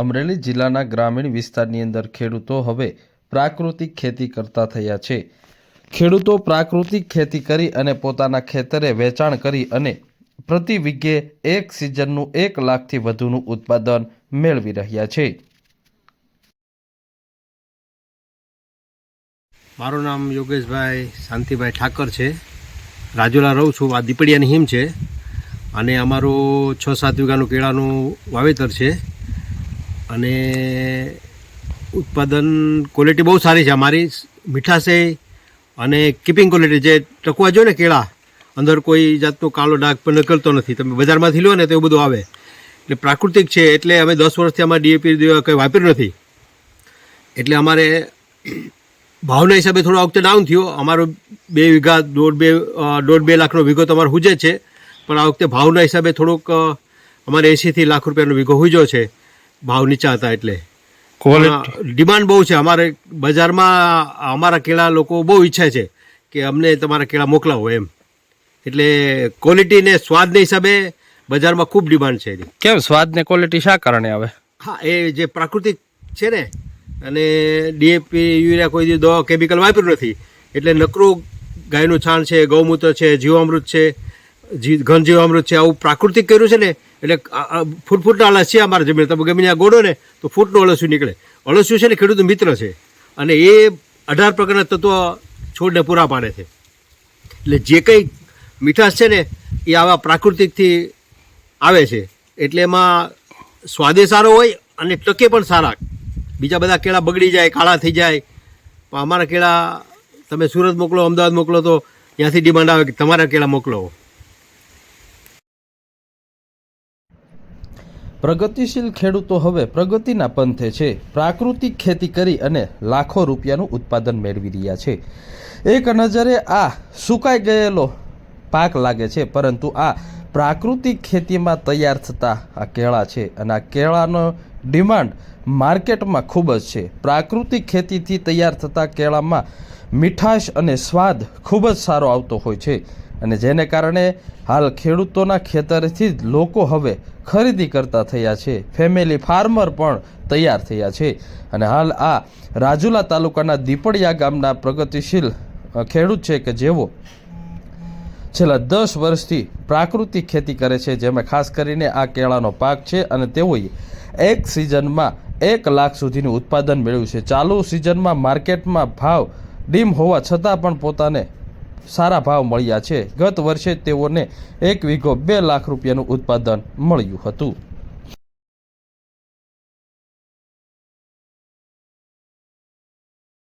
અમરેલી જિલ્લાના ગ્રામીણ વિસ્તારની અંદર ખેડૂતો હવે પ્રાકૃતિક ખેતી કરતા થયા છે. ખેડૂતો પ્રાકૃતિક ખેતી કરી અને પોતાના ખેતરે વેચાણ કરી અને પ્રતિ વીઘે એક સિઝનનું એક લાખથી વધુનું ઉત્પાદન મેળવી રહ્યા છે. મારું નામ યોગેશભાઈ શાંતિભાઈ ઠાકર છે. રાજુલા રહું છું, આ દીપડિયાની હિમ છે. અને અમારું છ સાત વીઘાનું કેળાનું વાવેતર છે. અને ઉત્પાદન ક્વોલિટી બહુ સારી છે. અમારી મીઠાશે અને કીપિંગ ક્વોલિટી જે ટકવા જોઈએ ને કેળા, અંદર કોઈ જાતનો કાળો ડાઘ પણ નીકળતો નથી. તમે બજારમાંથી લો ને તો એવું બધું આવે. એટલે પ્રાકૃતિક છે, એટલે અમે દસ વર્ષથી અમારે ડીએપી કંઈ વાપર્યું નથી. એટલે અમારે ભાવના હિસાબે થોડો આ વખતે ડાઉન થયો. અમારો બે વીઘા, દોઢ બે દોઢ બે લાખનો વીઘો તો અમારો હુજે છે. પણ આ વખતે ભાવના હિસાબે થોડોક અમારે એંશીથી લાખ રૂપિયાનો વીઘો હુજ્યો છે. ભાવ નીચા હતા એટલે. ડિમાન્ડ બહુ છે. અમારે બજારમાં અમારા કેળા લોકો બહુ ઈચ્છે છે કે અમને તમારા કેળા મોકલાવો એમ. એટલે ક્વોલિટી ને સ્વાદના હિસાબે બજારમાં ખૂબ ડિમાન્ડ છે એની. કેમ? સ્વાદ ને ક્વોલિટી શા કારણે આવે? હા એ જે પ્રાકૃતિક છે ને અને ડીએપી યુરિયા કોઈ દવા કેમિકલ વાપર્યું નથી. એટલે નકરું ગાયનું છાણ છે ગૌમૂત્ર છે જીવામૃત છે જી ઘન જીવામૃત છે, આવું પ્રાકૃતિક કર્યું છે ને, એટલે ફૂટ ફૂટના અળસિયા અમારા જમીન તમે ગમે ત્યાં ગોડો ને, તો ફૂટનું અળસિયું નીકળે. અળસિયું છે ને, ખેડૂત મિત્ર છે. અને એ અઢાર પ્રકારના તત્વો છોડને પૂરા પાડે છે. એટલે જે કંઈ મીઠાશ છે ને, એ આવા પ્રાકૃતિકથી આવે છે. એટલે એમાં સ્વાદે સારો હોય અને ટકે પણ સારા. બીજા બધા કેળા બગડી જાય, કાળા થઈ જાય. પણ અમારા કેળા તમે સુરત મોકલો, અમદાવાદ મોકલો તો ત્યાંથી ડિમાન્ડ આવે કે તમારા કેળા મોકલો. પ્રગતિશીલ ખેડૂતો હવે પ્રગતિના પંથે છે. પ્રાકૃતિક ખેતી કરી અને લાખો રૂપિયાનું ઉત્પાદન મેળવી રહ્યા છે. એક નજરે આ સુકાઈ ગયેલો પાક લાગે છે, પરંતુ આ પ્રાકૃતિક ખેતીમાં તૈયાર થતા આ કેળા છે અને આ કેળાનો ડિમાન્ડ માર્કેટમાં ખૂબ જ છે. પ્રાકૃતિક ખેતીથી તૈયાર થતા કેળામાં મીઠાશ અને સ્વાદ ખૂબ જ સારો આવતો હોય છે. અને જેને કારણે હાલ ખેડૂતોના ખેતરથી જ લોકો હવે ખરીદી કરતા થયા છે. ફેમિલી ફાર્મર પણ તૈયાર થયા છે. અને હાલ આ રાજુલા તાલુકાના દીપડિયા ગામના પ્રગતિશીલ ખેડૂત છે કે જેઓ છેલ્લા દસ વર્ષથી પ્રાકૃતિક ખેતી કરે છે. જેમાં ખાસ કરીને આ કેળાનો પાક છે અને તેઓએ એક સિઝનમાં એક લાખ સુધીનું ઉત્પાદન મેળવ્યું છે. ચાલુ સિઝનમાં માર્કેટમાં ભાવ ડીમ હોવા છતાં પણ પોતાને સારા ભાવ મળ્યા છે. ગત વર્ષે તેઓને એક વીઘો બે લાખ રૂપિયાનું ઉત્પાદન મળ્યું હતું.